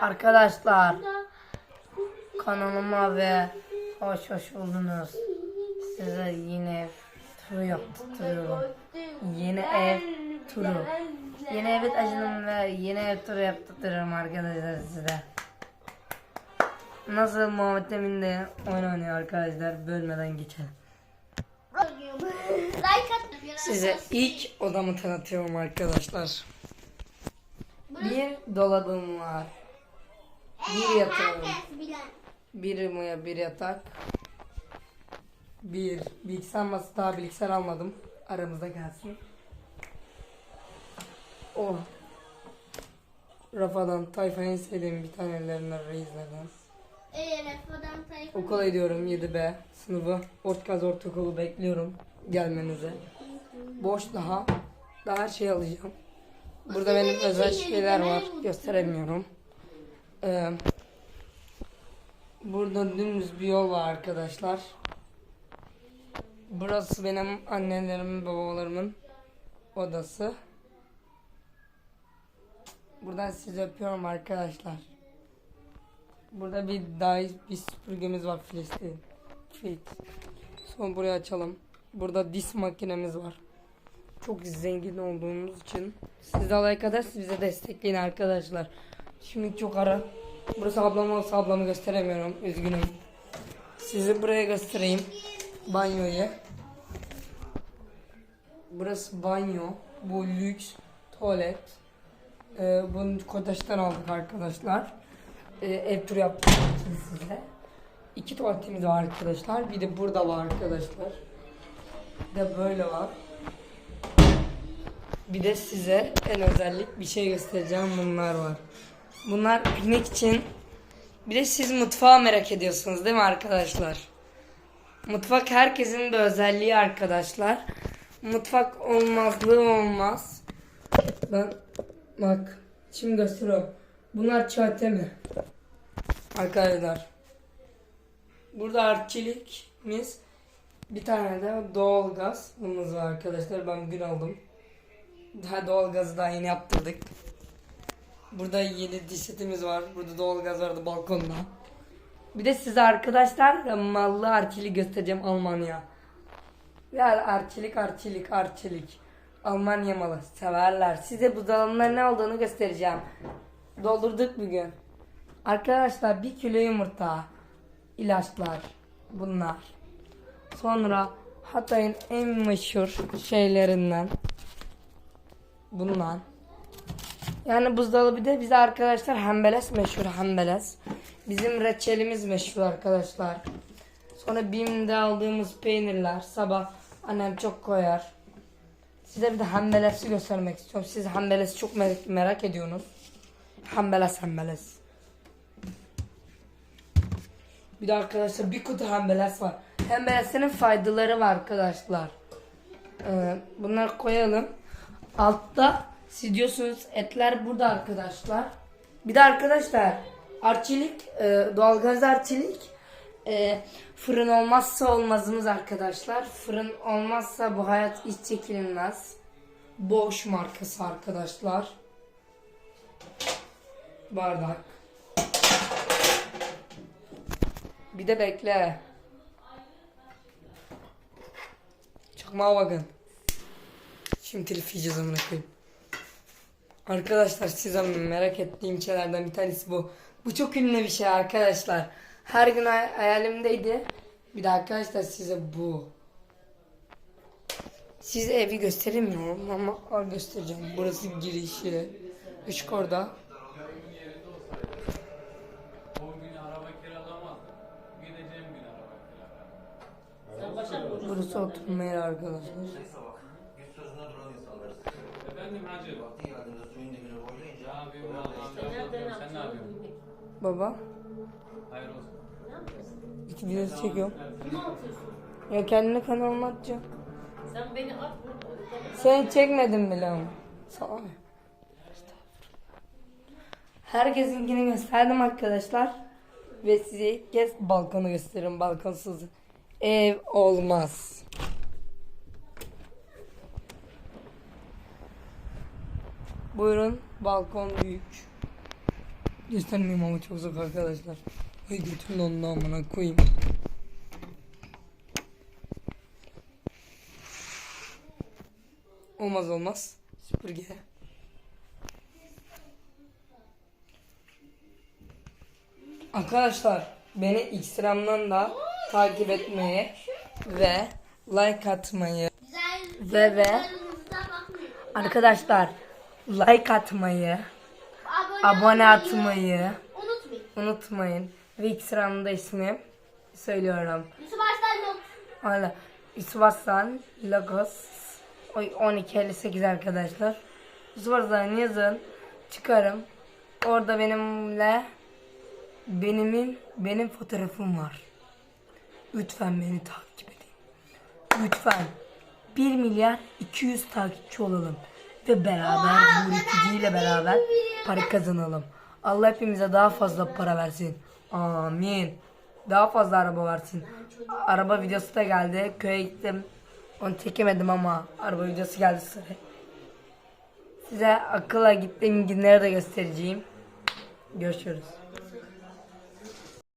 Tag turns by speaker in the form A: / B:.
A: Arkadaşlar kanalıma ve hoş hoş buldunuz. Size yine turu yaptırıyorum. Yeni ev turu. Yeni ev taşındım ve yeni ev turu yaptırıyorum arkadaşlar size. Nasıl Muhammed Emin de oyun oynuyor arkadaşlar bölmeden geçelim. Size ilk odamı tanıtıyorum arkadaşlar. Bir dolabım var. Bir yatağım.
B: bilen.
A: Bir muya bir yatak. Bir bilgisayar masası daha bilgisayar almadım. Aramızda gelsin. Oh. Rafadan tayfa en sevdiğim bir tanelerinden reislerden.
B: Eee Refadan Tayfun.
A: Okula gidiyorum 7B sınıfı. Ortkaz Ortaokulu bekliyorum gelmenizi. Boş daha. Daha her şeyi alacağım. Burada benim özel şeyler var. Gösteremiyorum. Ee, burada dümdüz bir yol var arkadaşlar. Burası benim annelerimin, babalarımın odası. Buradan sizi öpüyorum arkadaşlar. Burada bir dahi bir süpürgemiz var Filistin. Fit. Sonra burayı açalım. Burada dis makinemiz var. Çok zengin olduğumuz için. Siz de kadar siz bize destekleyin arkadaşlar. Şimdi çok ara. Burası ablam olsa ablamı gösteremiyorum. Üzgünüm. Sizi buraya göstereyim. Banyoyu. Burası banyo. Bu lüks tuvalet. Ee, bunu Kotaş'tan aldık arkadaşlar. Ee, ev turu için size. İki tuvaletimiz var arkadaşlar. Bir de burada var arkadaşlar. Bir de böyle var. Bir de size en özellik bir şey göstereceğim bunlar var. Bunlar piknik için. Bir de siz mutfağı merak ediyorsunuz değil mi arkadaşlar? Mutfak herkesin bir özelliği arkadaşlar. Mutfak olmazlığı olmaz. Ben bak şimdi gösteriyorum. Bunlar çate mi? Arkadaşlar. Burada artçilikimiz bir tane de doğalgazımız var arkadaşlar. Ben gün aldım. Daha doğalgazı daha yeni yaptırdık. Burada yeni diş setimiz var. Burada doğalgaz vardı balkonda. Bir de size arkadaşlar mallı arçilik göstereceğim Almanya. Ya arçilik arçilik arçilik. Almanya malı severler. Size buzdolabında ne olduğunu göstereceğim. Doldurduk bugün. Arkadaşlar bir kilo yumurta, ilaçlar bunlar. Sonra Hatay'ın en meşhur şeylerinden bundan. Yani buzdolabı da bize arkadaşlar hembeles meşhur hembeles. Bizim reçelimiz meşhur arkadaşlar. Sonra BİM'de aldığımız peynirler sabah annem çok koyar. Size bir de hembelesi göstermek istiyorum. Siz hembelesi çok merak, merak ediyorsunuz. Hembeles hembeles. Bir de arkadaşlar bir kutu hembeles var. Hembelesinin faydaları var arkadaşlar. Ee, bunları koyalım. Altta siz diyorsunuz etler burada arkadaşlar. Bir de arkadaşlar arçelik, e, doğalgaz arçelik e, fırın olmazsa olmazımız arkadaşlar. Fırın olmazsa bu hayat hiç çekilmez. Boş markası arkadaşlar. Bardak. Bir de bekle. Çıkma bakın. Şimdi telif yiyeceğiz amına koyayım. Arkadaşlar size merak ettiğim şeylerden bir tanesi bu. Bu çok ünlü bir şey arkadaşlar. Her gün hay- hayalimdeydi. Bir de arkadaşlar size bu. Size evi gösteremiyorum ama al göstereceğim. Burası girişi. Işık orada. Burası oturma yeri arkadaşlar.
C: Efendim hacı. Allah'ım Sen ne yapıyorsun?
A: Baba.
C: Hayır olsun.
A: İki videosu çekiyorum. Ya kendine kanalıma atacağım.
D: Sen beni at.
A: Seni çekmedim bile ama. Salak. Herkesinkini gösterdim arkadaşlar. Ve size ilk kez balkonu gösteririm. Balkonsuz ev olmaz. Buyurun balkon büyük. Göstermeyeyim ama çok zor arkadaşlar. Ay götümün onunla amına koyayım. Olmaz olmaz. Süpürge. Arkadaşlar beni Instagram'dan da takip etmeyi ve like atmayı
B: Güzel
A: Ve- ve- arkadaşlar like atmayı abone atmayı
B: Unutmayın.
A: unutmayın. Ve Instagram'da ismim söylüyorum.
B: Yusuf Arslan.
A: Hala Yusuf Aslan Lagos Oy 1258 arkadaşlar. Yusuf Aslan yazın. Çıkarım. Orada benimle benimin benim fotoğrafım var. Lütfen beni takip edin. Lütfen. 1 milyar 200 takipçi olalım. Ve beraber bu üreticiyle beraber para kazanalım. Allah hepimize daha fazla para versin. Amin. Daha fazla araba versin. Araba videosu da geldi. Köye gittim. Onu çekemedim ama araba videosu geldi sıra. Size akılla gittiğim günleri de göstereceğim. Görüşürüz.